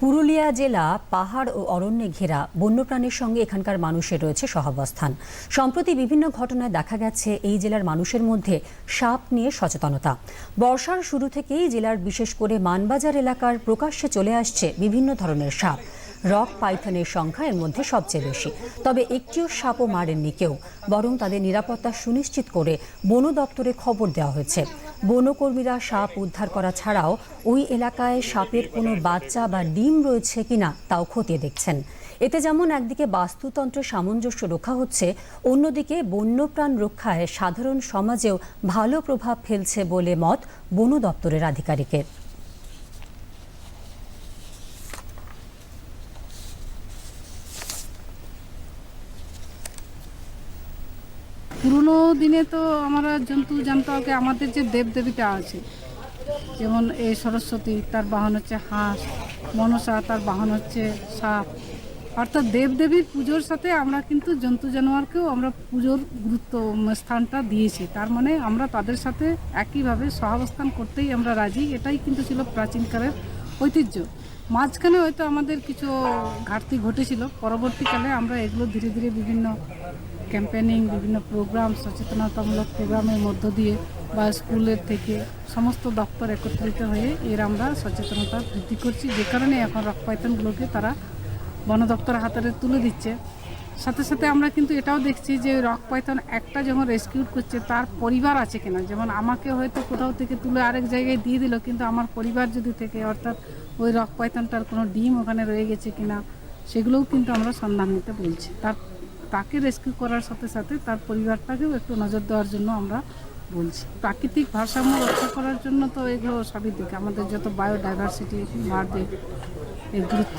পুরুলিয়া জেলা পাহাড় ও অরণ্যে ঘেরা বন্যপ্রাণীর সঙ্গে এখানকার মানুষের রয়েছে সহাবস্থান। সম্প্রতি বিভিন্ন ঘটনায় দেখা গেছে এই জেলার মানুষের মধ্যে সাপ নিয়ে সচেতনতা। বর্ষার শুরু থেকেই জেলার বিশেষ করে মানবাজার এলাকার প্রকাশ্যে চলে আসছে বিভিন্ন ধরনের সাপ। রক পাইথনের সংখ্যা এর মধ্যে সবচেয়ে বেশি। তবে একটিও সাপও মারেননি কেউ, বরং তাদের নিরাপত্তা সুনিশ্চিত করে বন দপ্তরে খবর দেওয়া হয়েছে। বনকর্মীরা সাপ উদ্ধার করা ছাড়াও ওই এলাকায় সাপের কোনো বাচ্চা বা ডিম রয়েছে কিনা তাও খতিয়ে দেখছেন। এতে যেমন একদিকে বাস্তুতন্ত্রের সামঞ্জস্য রক্ষা হচ্ছে, অন্যদিকে বন্যপ্রাণ রক্ষায় সাধারণ সমাজেও ভালো প্রভাব ফেলছে বলে মত বন দপ্তরের আধিকারিকের। পুরনো দিনে তো আমরা জন্তু জানতাকে আমাদের যে দেবদেবীটা আছে, যেমন এই সরস্বতী, তার বাহন হচ্ছে হাঁস, মনসা, তার বাহন হচ্ছে সাপ। অর্থাৎ দেবদেবীর পুজোর সাথে আমরা কিন্তু জন্তু জানোয়ারকেও আমরা পুজোর গুরুত্ব স্থানটা দিয়েছি। তার মানে আমরা তাদের সাথে একইভাবে সহাবস্থান করতেই আমরা রাজি। এটাই কিন্তু ছিল প্রাচীনকালের ঐতিহ্য। মাঝখানে হয়তো আমাদের কিছু ঘাটতি ঘটেছিল। পরবর্তীকালে আমরা এগুলো ধীরে ধীরে বিভিন্ন ক্যাম্পেনিং বিভিন্ন প্রোগ্রাম সচেতনতামূলক প্রোগ্রামের মধ্য দিয়ে বা স্কুলের থেকে সমস্ত দপ্তর একত্রিত হয়ে এর আমরা সচেতনতা বৃদ্ধি করছি। যে কারণে এখন রক পাইথনগুলোকে তারা বন দপ্তর হাতে তুলে দিচ্ছে। সাথে সাথে আমরা কিন্তু এটাও দেখছি যে রক পাইথন একটা যখন রেস্কিউট করছে, তার পরিবার আছে কিনা? যেমন আমাকে হয়তো কোথাও থেকে তুলে আরেক জায়গায় দিয়ে দিল, কিন্তু আমার পরিবার যদি থেকে, অর্থাৎ ওই রক পাইথনটার কোনো ডিম ওখানে রয়ে গেছে কিনা, সেগুলোও কিন্তু আমরা সন্ধান নিতে বলছি। তার তাকে রেস্কিউ করার সাথে সাথে তার পরিবারটাকেও একটু নজর দেওয়ার জন্য আমরা বলছি। প্রাকৃতিক ভারসাম্য রক্ষা করার জন্য তো এগুলো সবই দিকে। আমাদের যত বায়োডাইভার্সিটি বাড়বে, এর গুরুত্ব